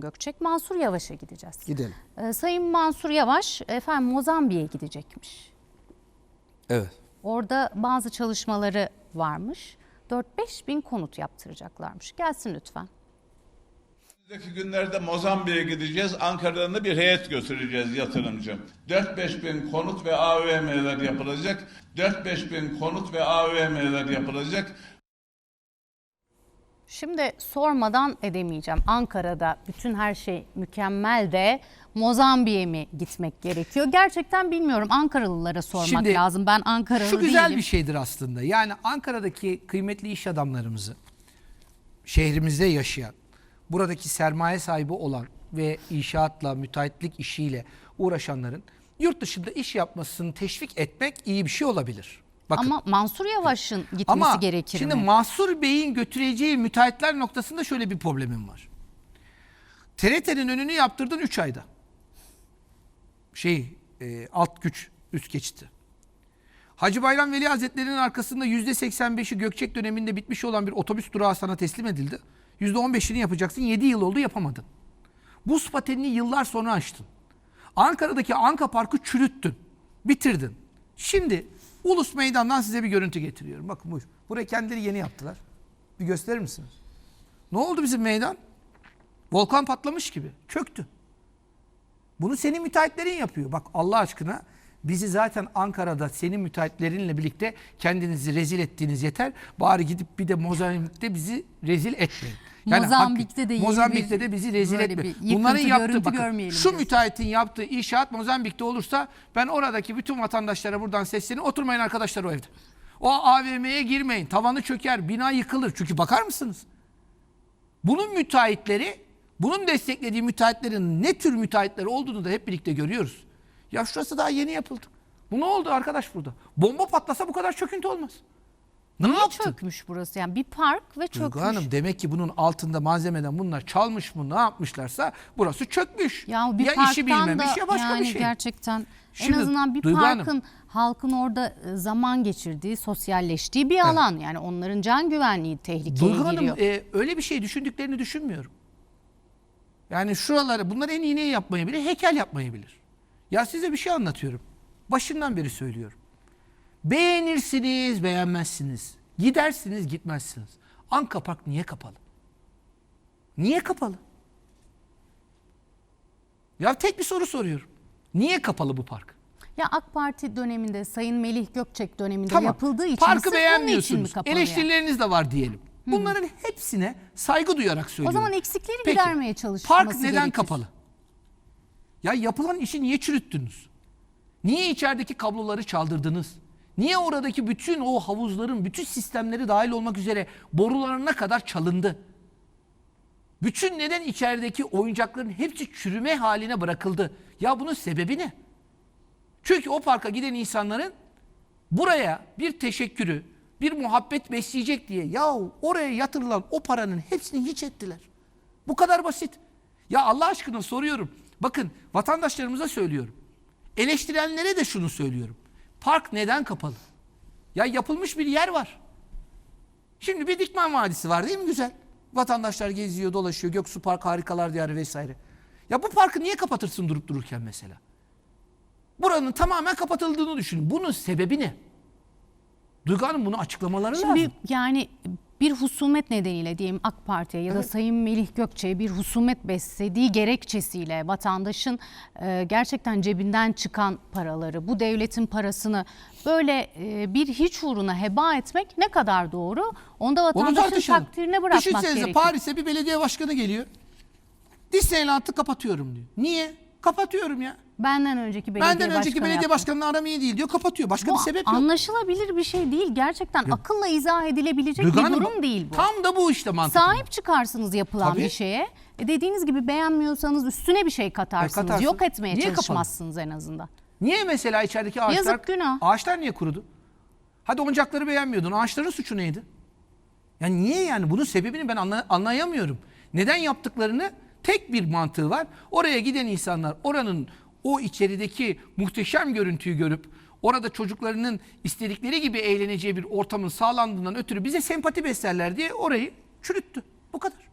Sayın Gökçek. Mansur Yavaş'a gideceğiz. Gidelim. Ee, Sayın Mansur Yavaş efendim Mozambik'e gidecekmiş. Evet. Orada bazı çalışmaları varmış. 4-5 bin konut yaptıracaklarmış. Gelsin lütfen. Önümüzdeki günlerde Mozambik'e gideceğiz. Ankara'dan da bir heyet götüreceğiz yatırımcı. 4-5 bin konut ve AVM'ler yapılacak. 4-5 bin konut ve AVM'ler yapılacak. Şimdi sormadan edemeyeceğim. Ankara'da bütün her şey mükemmel de Mozambik'e mi gitmek gerekiyor? Gerçekten bilmiyorum. Ankaralılara sormak Şimdi, lazım. Ben Ankaralı Şu güzel değilim. bir şeydir aslında. Yani Ankara'daki kıymetli iş adamlarımızı şehrimizde yaşayan, buradaki sermaye sahibi olan ve inşaatla, müteahhitlik işiyle uğraşanların yurt dışında iş yapmasını teşvik etmek iyi bir şey olabilir. Bakın. Ama Mansur Yavaş'ın gitmesi Ama gerekir şimdi mi? Mahsur Bey'in götüreceği müteahhitler noktasında şöyle bir problemim var. TRT'nin önünü yaptırdın 3 ayda. Şey e, alt güç üst geçti. Hacı Bayram Veli Hazretleri'nin arkasında %85'i Gökçek döneminde bitmiş olan bir otobüs durağı sana teslim edildi. %15'ini yapacaksın 7 yıl oldu yapamadın. Buz patenini yıllar sonra açtın. Ankara'daki Anka Parkı çürüttün. Bitirdin. Şimdi Ulus Meydan'dan size bir görüntü getiriyorum. Bakın buyur. Burayı kendileri yeni yaptılar. Bir gösterir misiniz? Ne oldu bizim meydan? Volkan patlamış gibi. Çöktü. Bunu senin müteahhitlerin yapıyor. Bak Allah aşkına bizi zaten Ankara'da senin müteahhitlerinle birlikte kendinizi rezil ettiğiniz yeter. Bari gidip bir de Mozambik'te bizi rezil etmeyin. Mozambik'te hak- de Mozambik'te bir- de bizi rezil yıkıntı, Bunların yaptığı bakın görmeyelim şu diyorsun. müteahhitin yaptığı inşaat Mozambik'te olursa ben oradaki bütün vatandaşlara buradan sesleniyorum. Oturmayın arkadaşlar o evde. O AVM'ye girmeyin. Tavanı çöker, bina yıkılır. Çünkü bakar mısınız? Bunun müteahhitleri, bunun desteklediği müteahhitlerin ne tür müteahhitler olduğunu da hep birlikte görüyoruz. Ya şurası daha yeni yapıldı. Bu ne oldu arkadaş burada? Bomba patlasa bu kadar çöküntü olmaz. Ne Niye yaptı? çökmüş burası? Yani bir park ve çökmüş. Duygu Hanım demek ki bunun altında malzemeden bunlar çalmış mı ne yapmışlarsa burası çökmüş. Ya bir ya işi bilmemiş da ya başka yani bir şey. gerçekten Şimdi en azından bir Duygu Hanım- parkın halkın orada e, zaman geçirdiği, sosyalleştiği bir alan. Yani onların can güvenliği tehlikeye Duygu Hanım giriyor. e, öyle bir şey düşündüklerini düşünmüyorum. Yani şuraları bunlar en iyi neyi yapmayı bilir? Heykel yapmayı bilir. Ya size bir şey anlatıyorum. Başından beri söylüyorum. Beğenirsiniz, beğenmezsiniz. Gidersiniz, gitmezsiniz. Anka Park niye kapalı? Niye kapalı? Ya tek bir soru soruyorum. Niye kapalı bu park? Ya AK Parti döneminde Sayın Melih Gökçek döneminde Tamam. yapıldığı için Parkı bunun için beğenmiyorsunuz. kapalı yani? Eleştirileriniz de var diyelim. Bunların hepsine saygı duyarak söylüyorum. zaman eksikleri Peki, gidermeye çalışılması Park neden gerekir. kapalı? Ya yapılan işi niye çürüttünüz? Niye içerideki kabloları çaldırdınız? Niye oradaki bütün o havuzların, bütün sistemleri dahil olmak üzere borularına kadar çalındı? Bütün neden içerideki oyuncakların hepsi çürüme haline bırakıldı? Ya bunun sebebi ne? Çünkü o parka giden insanların buraya bir teşekkürü, bir muhabbet besleyecek diye ya oraya yatırılan o paranın hepsini hiç ettiler. Bu kadar basit. Ya Allah aşkına soruyorum. Bakın vatandaşlarımıza söylüyorum. Eleştirenlere de şunu söylüyorum. Park neden kapalı? Ya yapılmış bir yer var. Şimdi bir Dikmen Vadisi var değil mi güzel? Vatandaşlar geziyor, dolaşıyor. Göksu Park harikalar diyarı vesaire. Ya bu parkı niye kapatırsın durup dururken mesela? Buranın tamamen kapatıldığını düşünün. Bunun sebebi ne? Duygu Hanım bunu açıklamaları Şimdi lazım. yani bir husumet nedeniyle diyelim AK Parti'ye ya da Sayın Melih Gökçe'ye bir husumet beslediği gerekçesiyle vatandaşın e, gerçekten cebinden çıkan paraları, bu devletin parasını böyle e, bir hiç uğruna heba etmek ne kadar doğru? Onda vatandaşın takdirine bırakmak Düşünsenize. Paris'e bir belediye başkanı geliyor. Disneyland'ı kapatıyorum diyor. Niye? Kapatıyorum ya. Benden önceki belediye Benden önceki başkanı belediye yaptı. başkanının aram iyi değil diyor. Kapatıyor. Başka Bu bir sebep yok. anlaşılabilir bir şey değil. Gerçekten akılla izah edilebilecek bir Hanım, durum değil bu. Tam da bu işte mantık. Sahip çıkarsınız yapılan Tabii. bir şeye. E dediğiniz gibi beğenmiyorsanız üstüne bir şey katarsınız. katarsın. Yok etmeye Niye çalışmazsınız en azından. Niye mesela içerideki ağaçlar... Yazık, günah. Ağaçlar niye kurudu? Hadi oyuncakları beğenmiyordun. Ağaçların suçu neydi? Yani niye yani? Bunun sebebini ben anla- anlayamıyorum. Neden yaptıklarını tek bir mantığı var. Oraya giden insanlar oranın o içerideki muhteşem görüntüyü görüp orada çocuklarının istedikleri gibi eğleneceği bir ortamın sağlandığından ötürü bize sempati beslerler diye orayı çürüttü. Bu kadar.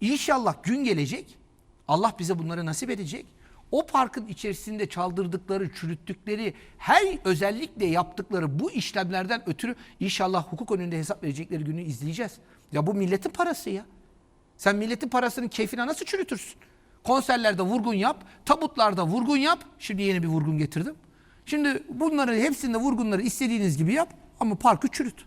İnşallah gün gelecek. Allah bize bunları nasip edecek. O parkın içerisinde çaldırdıkları, çürüttükleri, her özellikle yaptıkları bu işlemlerden ötürü inşallah hukuk önünde hesap verecekleri günü izleyeceğiz. Ya bu milletin parası ya. Sen milletin parasının keyfine nasıl çürütürsün? Konserlerde vurgun yap, tabutlarda vurgun yap. Şimdi yeni bir vurgun getirdim. Şimdi bunları hepsinde vurgunları istediğiniz gibi yap ama parkı çürüt.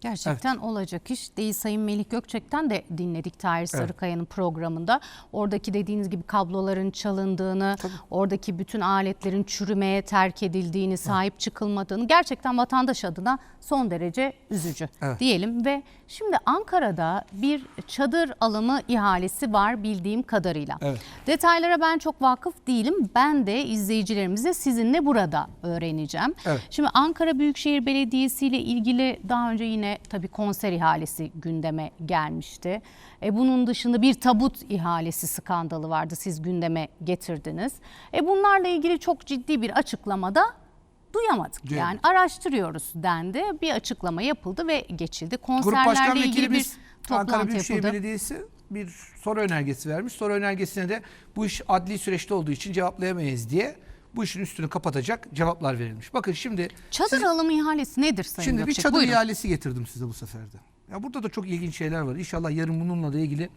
Gerçekten olacak iş değil. Sayın Melih Gökçek'ten de dinledik Tahir Sarıkaya'nın programında. Oradaki dediğiniz gibi kabloların çalındığını, oradaki bütün aletlerin çürümeye terk edildiğini, sahip çıkılmadığını gerçekten vatandaş adına son derece üzücü Evet. diyelim. Ve şimdi Ankara'da bir çadır alımı ihalesi var bildiğim kadarıyla. Evet. Detaylara ben çok vakıf değilim. Ben de izleyicilerimize sizinle burada öğreneceğim. Evet. Şimdi Ankara Büyükşehir Belediyesi ile ilgili daha önce yine tabii konser ihalesi gündeme gelmişti. E, bunun dışında bir tabut ihalesi skandalı vardı siz gündeme getirdiniz. E, bunlarla ilgili çok ciddi bir açıklamada duyamadık. Duyamadık. Yani araştırıyoruz dendi. Bir açıklama yapıldı ve geçildi. Konserlerle ilgili bir Vekilimiz Ankara toplantı Büyükşehir yapıldı. Belediyesi bir soru önergesi vermiş. Soru önergesine de bu iş adli süreçte olduğu için cevaplayamayız diye bu işin üstünü kapatacak cevaplar verilmiş. Bakın şimdi Çadır siz- alımı ihalesi nedir Sayın Şimdi bir Gökçek? çadır Buyurun. ihalesi getirdim size bu seferde. Ya burada da çok ilginç şeyler var. İnşallah yarın bununla da ilgili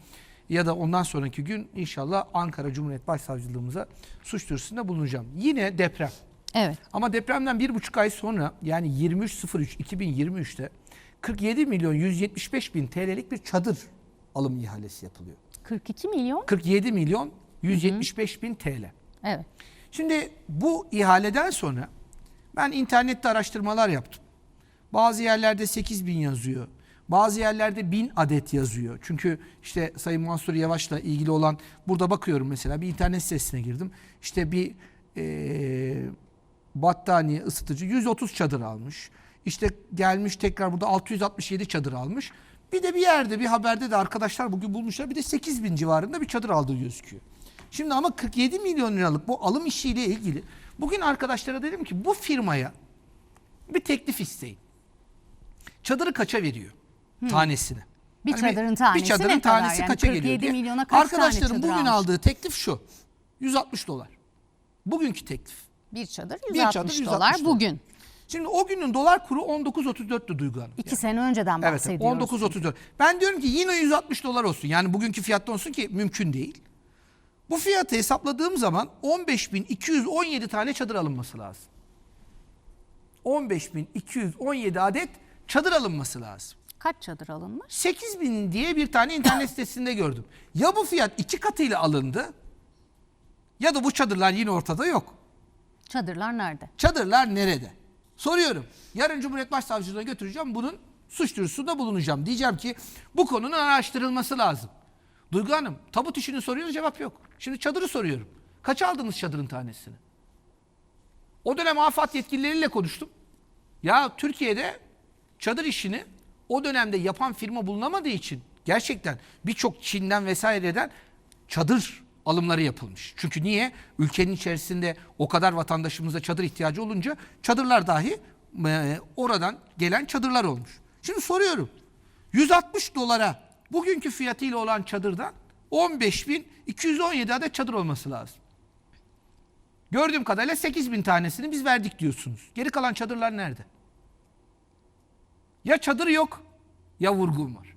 ya da ondan sonraki gün inşallah Ankara Cumhuriyet Başsavcılığımıza suç duyurusunda bulunacağım. Yine deprem. Evet. Ama depremden bir buçuk ay sonra yani 23.03.2023'te 47 milyon 175 bin TL'lik bir çadır alım ihalesi yapılıyor. 42 milyon. 47 milyon 175 bin TL. Evet. Şimdi bu ihaleden sonra ben internette araştırmalar yaptım. Bazı yerlerde 8 bin yazıyor. Bazı yerlerde 1000 adet yazıyor. Çünkü işte Sayın Mansur Yavaş'la ilgili olan burada bakıyorum mesela bir internet sitesine girdim. İşte bir eee, battaniye ısıtıcı 130 çadır almış. İşte gelmiş tekrar burada 667 çadır almış. Bir de bir yerde bir haberde de arkadaşlar bugün bulmuşlar bir de 8 bin civarında bir çadır aldığı gözüküyor. Şimdi ama 47 milyon liralık bu alım işiyle ilgili bugün arkadaşlara dedim ki bu firmaya bir teklif isteyin. Çadırı kaça veriyor? Tanesini. Bir Hani çadırın tanesi bir çadırın ne kadar? tanesi Yani kaça 47 geliyor milyona kaç tane Arkadaşlarım çadır bugün almış? aldığı teklif şu. 160 dolar. Bugünkü teklif. Bir çadır Bir 160 çadır 160 dolar dolar. bugün. Şimdi o günün dolar kuru 19.34'tü Duygu Hanım. İki sene önceden Evet bahsediyoruz. 19.34. Ben diyorum ki yine 160 dolar olsun. Yani bugünkü fiyatta olsun ki mümkün değil. Bu fiyatı hesapladığım zaman 15.217 tane çadır alınması lazım. 15.217 adet çadır alınması lazım. Kaç çadır alınmış? 8000 diye bir tane internet sitesinde gördüm. Ya bu fiyat iki katıyla alındı ya da bu çadırlar yine ortada yok. Çadırlar nerede? Çadırlar nerede? Soruyorum. Yarın Cumhuriyet Başsavcılığına götüreceğim. Bunun suç duyurusunda bulunacağım. Diyeceğim ki bu konunun araştırılması lazım. Duygu Hanım tabut işini soruyoruz cevap yok. Şimdi çadırı soruyorum. Kaç aldınız çadırın tanesini? O dönem afat yetkilileriyle konuştum. Ya Türkiye'de çadır işini o dönemde yapan firma bulunamadığı için gerçekten birçok Çin'den vesaireden çadır alımları yapılmış. Çünkü niye? Ülkenin içerisinde o kadar vatandaşımıza çadır ihtiyacı olunca çadırlar dahi e, oradan gelen çadırlar olmuş. Şimdi soruyorum. 160 dolara bugünkü fiyatıyla olan çadırdan 15.217 adet çadır olması lazım. Gördüğüm kadarıyla 8 bin tanesini biz verdik diyorsunuz. Geri kalan çadırlar nerede? Ya çadır yok ya vurgun var.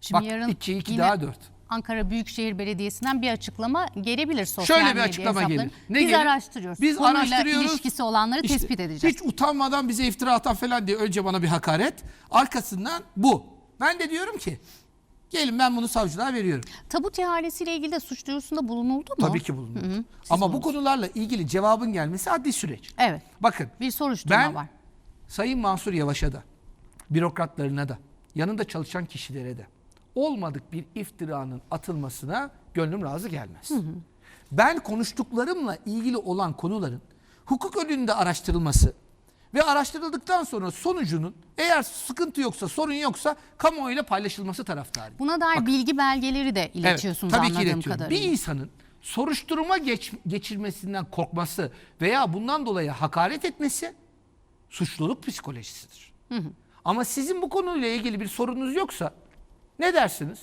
Şimdi Bak yarın 2, 2 yine daha 4. Ankara Büyükşehir Belediyesi'nden bir açıklama gelebilir sosyal Şöyle bir açıklama hesapları. gelir. Ne Biz gelir? araştırıyoruz. Biz Konuyla araştırıyoruz. ilişkisi olanları İşte tespit edeceğiz. Hiç utanmadan bize iftira atan falan diye önce bana bir hakaret. Arkasından bu. Ben de diyorum ki gelin ben bunu savcılığa veriyorum. Tabut ihalesiyle ilgili de suç duyurusunda bulunuldu mu? Tabii ki bulunur. Siz Ama bu konularla ilgili cevabın gelmesi adli süreç. Evet. Bakın Bir soruşturma ben var. Sayın Mansur Yavaş'a da, bürokratlarına da, yanında çalışan kişilere de olmadık bir iftiranın atılmasına gönlüm razı gelmez. Ben konuştuklarımla ilgili olan konuların hukuk önünde araştırılması ve araştırıldıktan sonra sonucunun eğer sıkıntı yoksa, sorun yoksa kamuoyuyla paylaşılması taraftarıyım. Buna dair bilgi belgeleri de Evet, iletiyorsunuz tabii ki anladığım iletiyorum. kadarıyla. Bir insanın soruşturma geç, geçirmesinden korkması veya bundan dolayı hakaret etmesi suçluluk psikolojisidir. Ama sizin bu konuyla ilgili bir sorunuz yoksa ne dersiniz?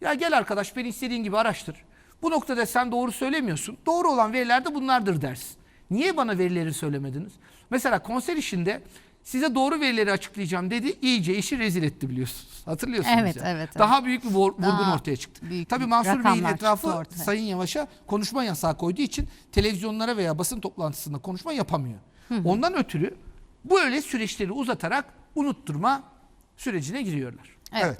Ya gel arkadaş beni istediğin gibi araştır. Bu noktada sen doğru söylemiyorsun. Doğru olan veriler de bunlardır dersin. Niye bana verileri söylemediniz? Mesela konser işinde size doğru verileri açıklayacağım dedi. iyice işi rezil etti biliyorsunuz. Hatırlıyorsunuz Evet, ya. evet, evet. Daha büyük bir vur- vurgun Daha ortaya çıktı. büyük Tabii Mansur Bey'in etrafı. Sayın Yavaş'a konuşma yasağı koyduğu için televizyonlara veya basın toplantısında konuşma yapamıyor. Ondan ötürü böyle süreçleri uzatarak unutturma sürecine giriyorlar. Evet. Evet.